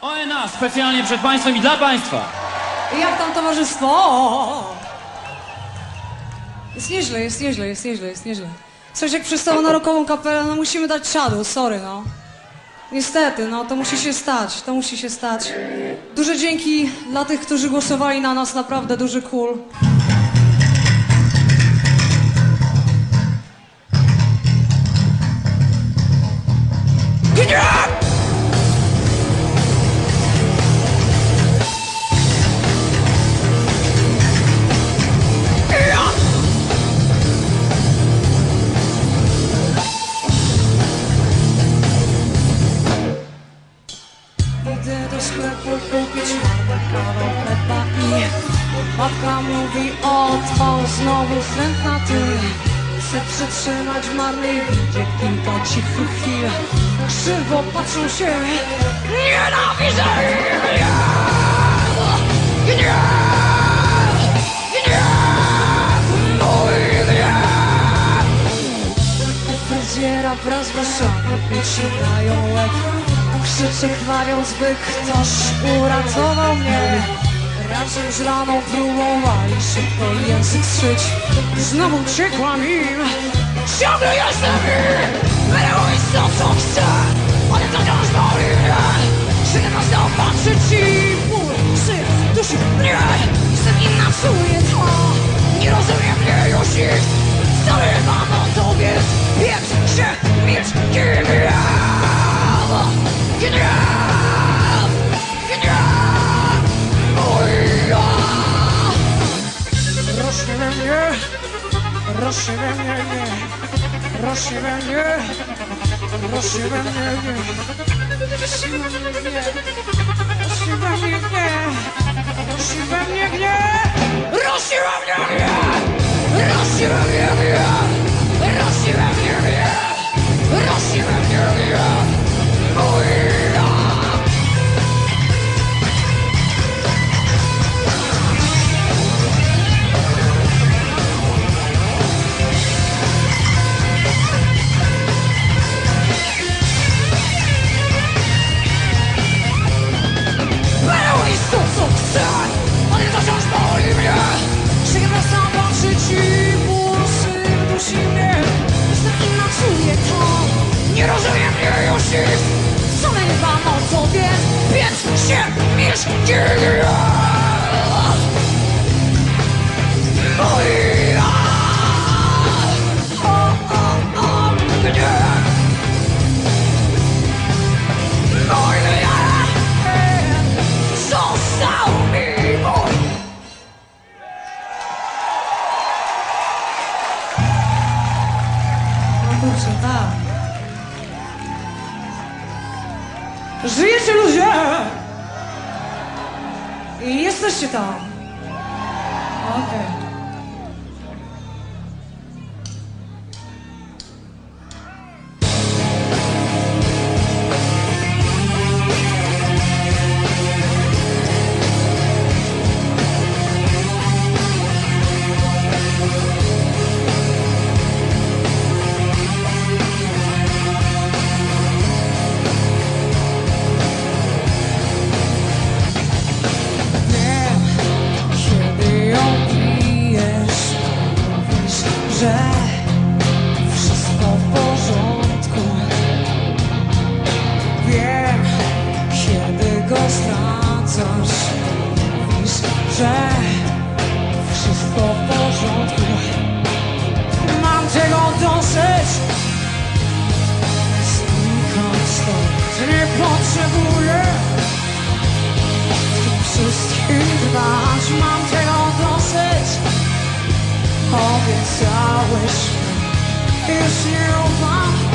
ONA specjalnie przed Państwem i dla Państwa. Jak tam towarzystwo? Jest nieźle, jest nieźle, jest nieźle, jest nieźle. Coś jak przystało na rokową kapelę, no musimy dać czadu, sorry no. Niestety, no to musi się stać, to musi się stać. Duże dzięki dla tych, którzy głosowali na nas, naprawdę duży kul. Mówi oto znowu wstrętna ty Chcę przetrzymać w marnej widzie kilka cichych chwil Krzywo patrzą się Nienawidzę ich! Gniew! Gniew! Gniew! Mój gniew! Fryzjera wraz z włosami ucinają łeb Krzyczy krwawiąc, by ktoś uratował mnie Razem z raną próbowali szybko język strzyć Znowu uciekłam im Ciągle jestem im Będę to co chcę Ale to wciąż boli Siedzę znowu patrzeć i ból Syf, duszy mnie Jestem inna, czuję to Nie rozumie mnie już nikt nie mam o tobie. Pieprz się, milcz, gniew Gniew! Shiva Shiva Oh, so bad. Jesteście tam. Okej. Wiem, Obiecałeś mi Już nie ufam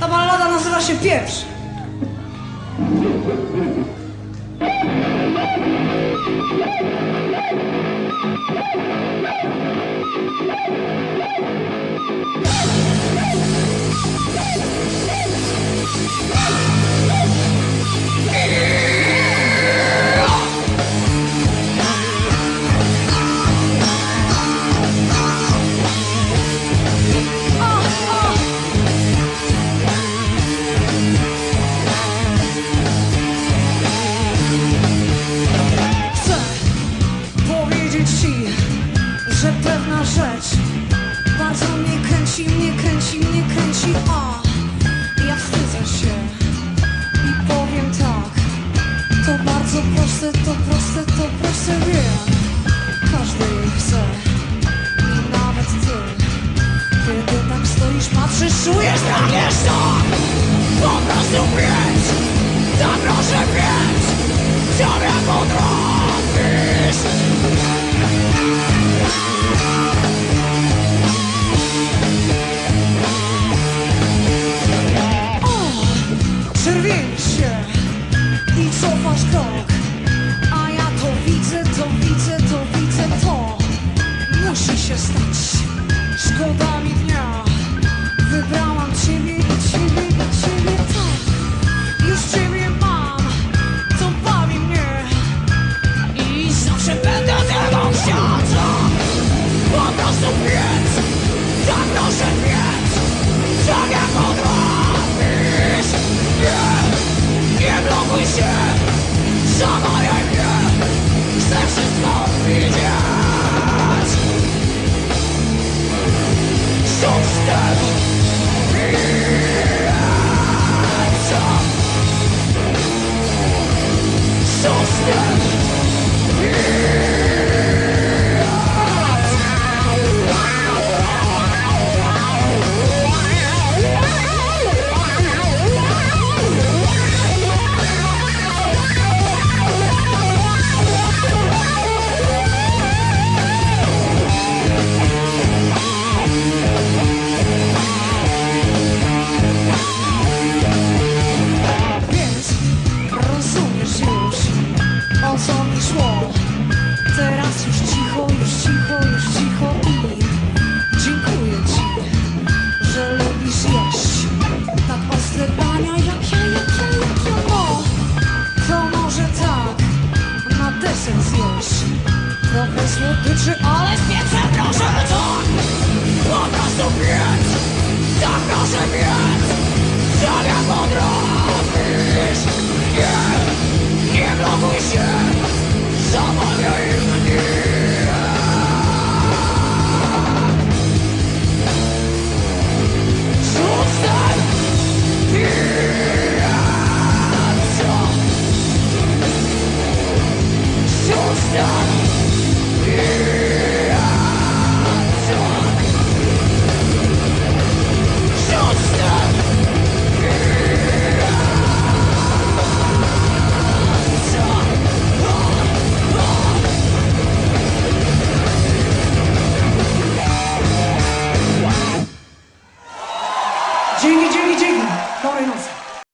Ta ballada nazywa się Pierwszy. Yeah. co mnie kręci, mnie kręci, mnie kręci. A ja wstydzę się. I powiem tak. To bardzo proste, to proste, to proste wiem Każdy jej chce. I nawet ty. Kiedy tam stoisz, patrzysz, czujesz, pragniesz to Po prostu pięć, zaproszę pięć. Ciebie Go.